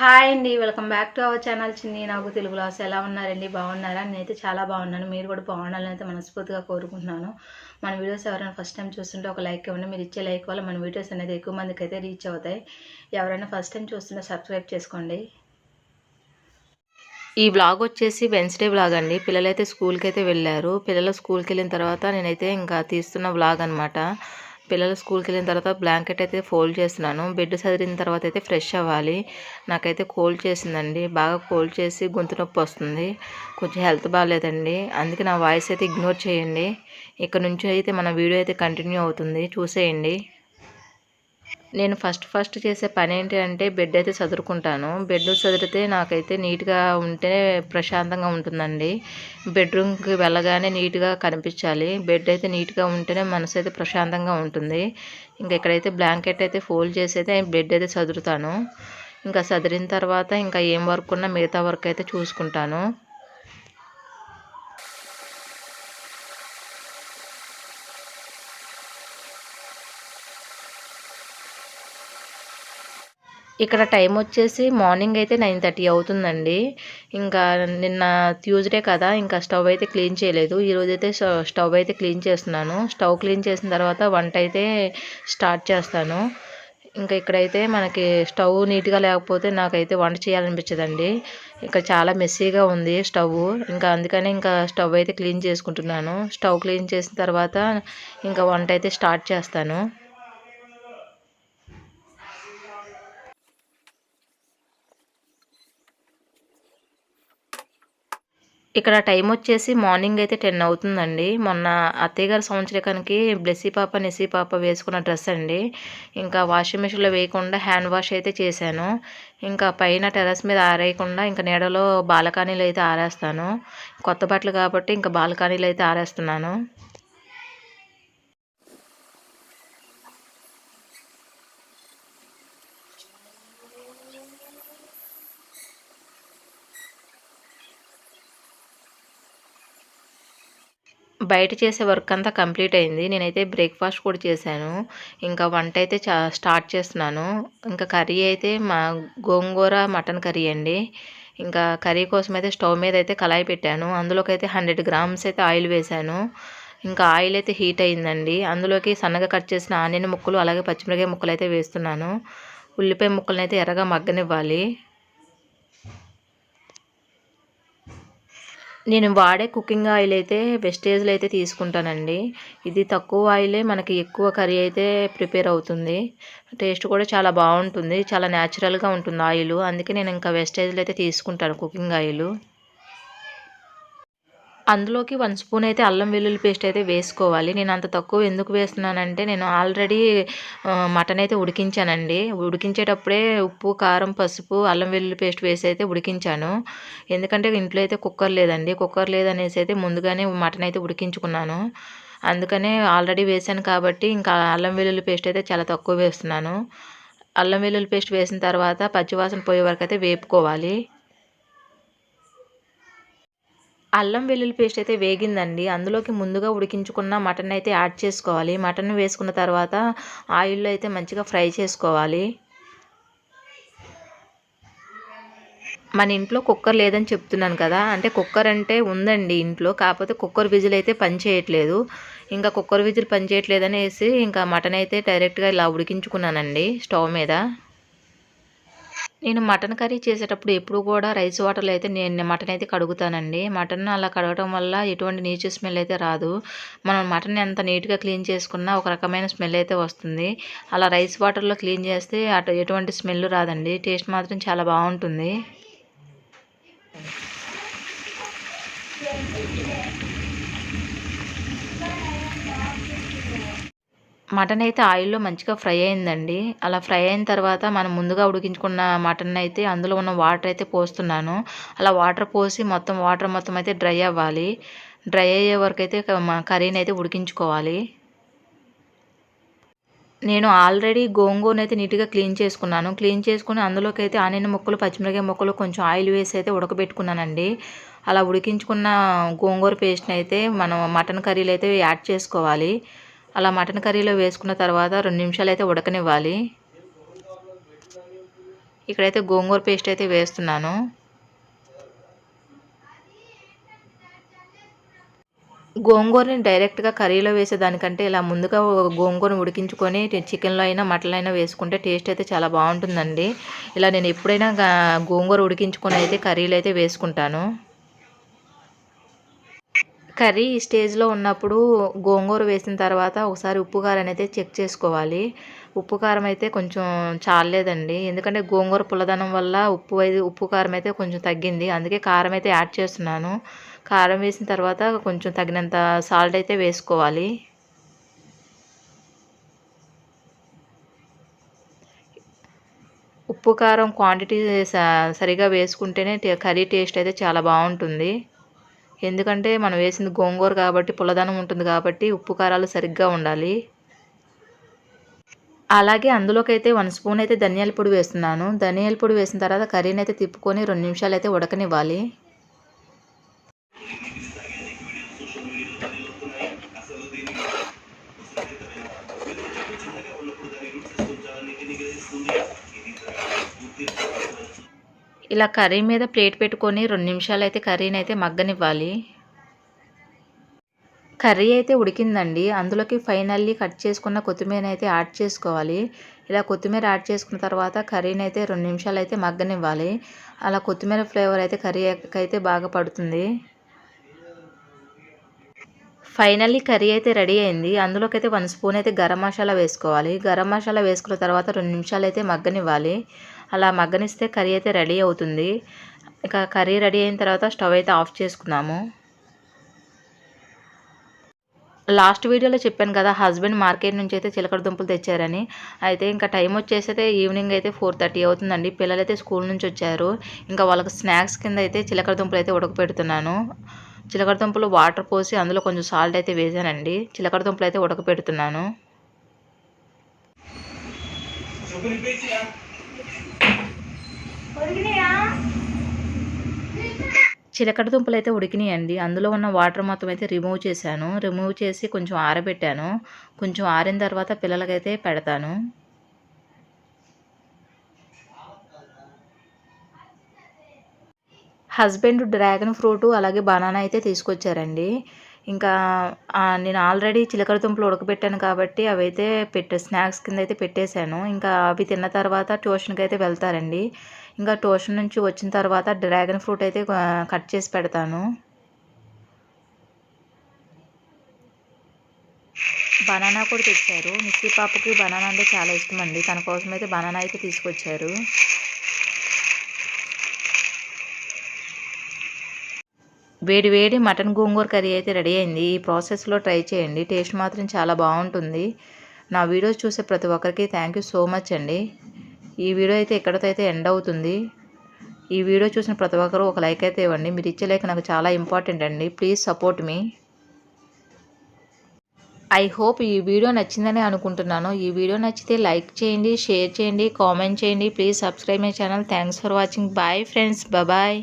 Hi అండి welcome back to our channel Chinni నాకు Telugu loss ఎలా ఉన్నారండి? బాగున్నారా? నేనైతే చాలా బాగున్నాను. మీరు కూడా బాగుండాలని అయితే మనస్ఫూర్తిగా కోరుకుంటున్నాను. మన వీడియోస్ ఎవరైనా ఫస్ట్ టైం చూస్తుంటే ఒక లైక్ ఇవ్వండి. మీరు ఇచ్చే లైక్ వల్ల మన వీడియోస్ అనేది ఎక్కువ మందికి అయితే రీచ్ అవుతాయి. ఎవరైనా ఫస్ట్ టైం చూస్తుంటే సబ్స్క్రైబ్ చేసుకోండి. ఈ బ్లాగ్ వచ్చేసి వెన్స్డే బ్లాగ్ అండి. పిల్లలైతే స్కూల్కి అయితే వెళ్ళారు. పిల్లలు స్కూల్కి వెళ్ళిన తర్వాత నేనైతే ఇంకా తీస్తున్న బ్లాగ్ అనమాట పిల్లలు స్కూల్కి వెళ్ళిన తర్వాత బ్లాంకెట్ అయితే ఫోల్డ్ చేస్తున్నాను. బెడ్ సదిరిన తర్వాత అయితే ఫ్రెష్ అవ్వాలి. నాకైతే కోల్డ్ చేసిందండి. బాగా కోల్డ్ చేసి గొంతు నొప్పి వస్తుంది. కొంచెం హెల్త్ బాగాలేదండి. అందుకే నా వాయిస్ అయితే ఇగ్నోర్ చేయండి. ఇక్కడ నుంచి అయితే మన వీడియో అయితే కంటిన్యూ అవుతుంది. చూసేయండి. నేను ఫస్ట్ ఫస్ట్ చేసే పని ఏంటి అంటే బెడ్ అయితే చదురుకుంటాను బెడ్ చదిరితే నాకైతే నీట్గా ఉంటే ప్రశాంతంగా ఉంటుందండి. బెడ్రూమ్కి వెళ్ళగానే నీట్గా కనిపించాలి. బెడ్ అయితే నీట్గా ఉంటేనే మనసు అయితే ప్రశాంతంగా ఉంటుంది. ఇంకా ఇక్కడైతే బ్లాంకెట్ అయితే ఫోల్డ్ చేసి అయితే బెడ్ అయితే చదురుతాను ఇంకా చదిరిన తర్వాత ఇంకా ఏం వర్క్ ఉన్నా మిగతా వర్క్ అయితే చూసుకుంటాను. ఇక్కడ టైం వచ్చేసి మార్నింగ్ అయితే నైన్ థర్టీ అవుతుందండి. ఇంకా నిన్న ట్యూస్డే కదా ఇంకా స్టవ్ అయితే క్లీన్ చేయలేదు. ఈరోజు అయితే స్టవ్ అయితే క్లీన్ చేస్తున్నాను. స్టవ్ క్లీన్ చేసిన తర్వాత వంట అయితే స్టార్ట్ చేస్తాను. ఇంకా ఇక్కడైతే మనకి స్టవ్ నీట్గా లేకపోతే నాకైతే వంట చేయాలనిపించదండి. ఇంకా చాలా మెస్సీగా ఉంది స్టవ్. ఇంకా అందుకనే ఇంకా స్టవ్ అయితే క్లీన్ చేసుకుంటున్నాను. స్టవ్ క్లీన్ చేసిన తర్వాత ఇంకా వంట అయితే స్టార్ట్ చేస్తాను. ఇక్కడ టైం వచ్చేసి మార్నింగ్ అయితే టెన్ అవుతుందండి. మొన్న అత్తయ్య గారి సంవత్సరకానికి బ్లెస్సీ పాప నెస్సీ పాప వేసుకున్న డ్రెస్ అండి. ఇంకా వాషింగ్ మిషన్లో వేయకుండా హ్యాండ్ వాష్ అయితే చేశాను. ఇంకా పైన టెరస్ మీద ఆరేయకుండా ఇంకా నీడలో బాలకానీలు అయితే ఆరేస్తాను. కొత్త బట్టలు కాబట్టి ఇంకా బాల్కనీలు అయితే ఆరేస్తున్నాను. బయట చేసే వర్క్ అంతా కంప్లీట్ అయింది. నేనైతే బ్రేక్ఫాస్ట్ కూడా చేశాను. ఇంకా వంట అయితే చా స్టార్ట్ చేస్తున్నాను. ఇంకా కర్రీ అయితే మా గోంగూర మటన్ కర్రీ అండి. ఇంకా కర్రీ కోసం అయితే స్టవ్ మీద అయితే కళాయి పెట్టాను. అందులోకి అయితే హండ్రెడ్ గ్రామ్స్ అయితే ఆయిల్ వేశాను. ఇంకా ఆయిల్ అయితే హీట్ అయిందండి. అందులోకి సన్నగా కట్ చేసిన ఆనియన్ ముక్కలు అలాగే పచ్చిమిరకాయ ముక్కలు అయితే వేస్తున్నాను. ఉల్లిపాయ ముక్కలను అయితే ఎర్రగా మగ్గనివ్వాలి. నేను వాడే కుకింగ్ ఆయిల్ అయితే వెస్టేజ్లో అయితే తీసుకుంటానండి. ఇది తక్కువ ఆయిలే మనకి ఎక్కువ కర్రీ అయితే ప్రిపేర్ అవుతుంది. టేస్ట్ కూడా చాలా బాగుంటుంది. చాలా న్యాచురల్గా ఉంటుంది ఆయిల్. అందుకే నేను ఇంకా వెస్టేజ్లో అయితే తీసుకుంటాను కుకింగ్ ఆయిల్. అందులోకి వన్ స్పూన్ అయితే అల్లం వెల్లుల్లి పేస్ట్ అయితే వేసుకోవాలి. నేను అంత తక్కువ ఎందుకు వేస్తున్నానంటే నేను ఆల్రెడీ మటన్ అయితే ఉడికించానండి. ఉడికించేటప్పుడే ఉప్పు కారం పసుపు అల్లం వెల్లుల్లి పేస్ట్ వేసి అయితే ఉడికించాను. ఎందుకంటే ఇంట్లో అయితే కుక్కర్ లేదండి. కుక్కర్ లేదనేసి అయితే ముందుగానే మటన్ అయితే ఉడికించుకున్నాను. అందుకనే ఆల్రెడీ వేసాను కాబట్టి ఇంకా అల్లం వెల్లుల్లి పేస్ట్ అయితే చాలా తక్కువ వేస్తున్నాను. అల్లం వెల్లుల్లి పేస్ట్ వేసిన తర్వాత పచ్చివాసన పోయే వరకు అయితే వేపుకోవాలి. అల్లం వెల్లుల్లి పేస్ట్ అయితే వేగిందండి. అందులోకి ముందుగా ఉడికించుకున్న మటన్ అయితే యాడ్ చేసుకోవాలి. మటన్ వేసుకున్న తర్వాత ఆయిల్లో అయితే మంచిగా ఫ్రై చేసుకోవాలి. మన ఇంట్లో కుక్కర్ లేదని చెప్తున్నాను కదా. అంటే కుక్కర్ అంటే ఉందండి ఇంట్లో. కాకపోతే కుక్కర్ విజిల్ అయితే పనిచేయట్లేదు ఇంకా కుక్కర్ విజిల్ పని చేయట్లేదనేసి ఇంకా మటన్ అయితే డైరెక్ట్గా ఇలా ఉడికించుకున్నానండి స్టవ్ మీద. నేను మటన్ కర్రీ చేసేటప్పుడు ఎప్పుడు కూడా రైస్ వాటర్లో అయితే నేను మటన్ అయితే కడుగుతానండి. మటన్ అలా కడగటం వల్ల ఎటువంటి నీచు స్మెల్ అయితే రాదు. మనం మటన్ ఎంత నీట్గా క్లీన్ చేసుకున్నా ఒక రకమైన స్మెల్ అయితే వస్తుంది. అలా రైస్ వాటర్లో క్లీన్ చేస్తే అటు ఎటువంటి స్మెల్ రాదండి. టేస్ట్ మాత్రం చాలా బాగుంటుంది. మటన్ అయితే ఆయిల్లో మంచిగా ఫ్రై అయిందండి. అలా ఫ్రై అయిన తర్వాత మనం ముందుగా ఉడికించుకున్న మటన్ అయితే అందులో ఉన్న వాటర్ అయితే పోస్తున్నాను. అలా వాటర్ పోసి మొత్తం వాటర్ మొత్తం అయితే డ్రై అవ్వాలి. డ్రై అయ్యే వరకు అయితే కర్రీని అయితే ఉడికించుకోవాలి. నేను ఆల్రెడీ గోంగూరని అయితే నీట్గా క్లీన్ చేసుకున్నాను. క్లీన్ చేసుకుని అందులోకి అయితే ఆనియన్ ముక్కలు పచ్చిమిరకాయ ముక్కలు కొంచెం ఆయిల్ వేసి అయితే ఉడకబెట్టుకున్నానండి. అలా ఉడికించుకున్న గోంగూర పేస్ట్ని అయితే మనం మటన్ కర్రీలు అయితే యాడ్ చేసుకోవాలి. అలా మటన్ కర్రీలో వేసుకున్న తర్వాత రెండు నిమిషాలు అయితే ఉడకనివ్వాలి. ఇక్కడైతే గోంగూర పేస్ట్ అయితే వేస్తున్నాను. గోంగూరని డైరెక్ట్గా కర్రీలో వేసేదానికంటే ఇలా ముందుగా గోంగూరను ఉడికించుకొని చికెన్లో అయినా మటన్లో అయినా వేసుకుంటే టేస్ట్ అయితే చాలా బాగుంటుందండి. ఇలా నేను ఎప్పుడైనా గోంగూర ఉడికించుకొని అయితే కర్రీలు అయితే వేసుకుంటాను. కర్రీ ఈ స్టేజ్లో ఉన్నప్పుడు గోంగూర వేసిన తర్వాత ఒకసారి ఉప్పు కారం అయితే చెక్ చేసుకోవాలి. ఉప్పు కారం అయితే కొంచెం చాలేదండి ఎందుకంటే గోంగూర పుల్లదనం వల్ల ఉప్పు ఉప్పు కారం అయితే కొంచెం తగ్గింది. అందుకే కారం అయితే యాడ్ చేస్తున్నాను. కారం వేసిన తర్వాత కొంచెం తగినంత సాల్ట్ అయితే వేసుకోవాలి. ఉప్పు కారం క్వాంటిటీ సరిగా వేసుకుంటేనే కర్రీ టేస్ట్ అయితే చాలా బాగుంటుంది. ఎందుకంటే మనం వేసింది గోంగూర కాబట్టి పుల్లదనం ఉంటుంది కాబట్టి ఉప్పు కారాలు సరిగ్గా ఉండాలి. అలాగే అందులోకైతే వన్ స్పూన్ అయితే ధనియాల పొడి వేస్తున్నాను. ధనియాల పొడి వేసిన తర్వాత కర్రీని అయితే తిప్పుకొని రెండు నిమిషాలు అయితే ఉడకనివ్వాలి. ఇలా కర్రీ మీద ప్లేట్ పెట్టుకొని రెండు నిమిషాలు అయితే కర్రీని అయితే మగ్గనివ్వాలి. కర్రీ అయితే ఉడికిందండి. అందులోకి ఫైనల్లీ కట్ చేసుకున్న కొత్తిమీర అయితే యాడ్ చేసుకోవాలి. ఇలా కొత్తిమీర యాడ్ చేసుకున్న తర్వాత కర్రీని అయితే రెండు నిమిషాలు అయితే మగ్గనివ్వాలి. అలా కొత్తిమీర ఫ్లేవర్ అయితే కర్రీ అయితే బాగా పడుతుంది. ఫైనల్లీ కర్రీ అయితే రెడీ అయింది. అందులోకి అయితే వన్ స్పూన్ అయితే గరం మసాలా వేసుకోవాలి. గరం మసాలా వేసుకున్న తర్వాత రెండు నిమిషాలు అయితే మగ్గనివ్వాలి. అలా మగ్గనిస్తే కర్రీ అయితే రెడీ అవుతుంది. ఇక కర్రీ రెడీ అయిన తర్వాత స్టవ్ అయితే ఆఫ్ చేసుకున్నాము లాస్ట్ వీడియోలో చెప్పాను కదా హస్బెండ్ మార్కెట్ నుంచి అయితే చిలకడ దుంపలు తెచ్చారని. అయితే ఇంకా టైం వచ్చేసి అయితే ఈవినింగ్ అయితే ఫోర్ థర్టీ అవుతుందండి. పిల్లలు అయితే స్కూల్ నుంచి వచ్చారు. ఇంకా వాళ్ళకి స్నాక్స్ కింద అయితే చిలకడ దుంపలు అయితే ఉడకపెడుతున్నాను. చిలకడ దుంపలు వాటర్ పోసి అందులో కొంచెం సాల్ట్ అయితే వేసానండి. చిలకడ దుంపలు అయితే ఉడకపెడుతున్నాను. చిలకడ దుంపలు అయితే ఉడికినాయండి. అందులో ఉన్న వాటర్ మొత్తం అయితే రిమూవ్ చేశాను. రిమూవ్ చేసి కొంచెం ఆరబెట్టాను. కొంచెం ఆరిన తర్వాత పిల్లలకైతే పెడతాను. హస్బెండ్ డ్రాగన్ ఫ్రూట్ అలాగే బనానా అయితే తీసుకొచ్చారండి. ఇంకా నేను ఆల్రెడీ చిలకడ దుంపలు ఉడకబెట్టాను కాబట్టి అవి అయితే పెట్టే స్నాక్స్ కింద అయితే పెట్టేశాను. ఇంకా అవి తిన్న తర్వాత ట్యూషన్కి అయితే వెళ్తారండి. ఇంకా ట్యూషన్ నుంచి వచ్చిన తర్వాత డ్రాగన్ ఫ్రూట్ అయితే కట్ చేసి పెడతాను. బనానా కూడా తెచ్చారు. మిస్సీ పాపకి బనానా అంటే చాలా ఇష్టం అండి తన కోసం అయితే బనానా అయితే తీసుకొచ్చారు. వేడి వేడి మటన్ గోంగూర కర్రీ అయితే రెడీ అయింది. ఈ ప్రాసెస్లో ట్రై చేయండి. టేస్ట్ మాత్రం చాలా బాగుంటుంది. నా వీడియోస్ చూసే ప్రతి ఒక్కరికి థ్యాంక్ యూ సో మచ్ అండి. ఈ వీడియో అయితే ఎక్కడితో అయితే ఎండ్ అవుతుంది? ఈ వీడియో చూసిన ప్రతి ఒక్కరు ఒక లైక్ అయితే ఇవ్వండి. మీరు ఇచ్చే లైక్ నాకు చాలా ఇంపార్టెంట్ అండి. Please support me. I hope ఈ వీడియో నచ్చిందని అనుకుంటున్నాను. ఈ వీడియో నచ్చితే లైక్ చేయండి షేర్ చేయండి కామెంట్ చేయండి. Please subscribe my channel. Thanks for watching. Bye friends. Bye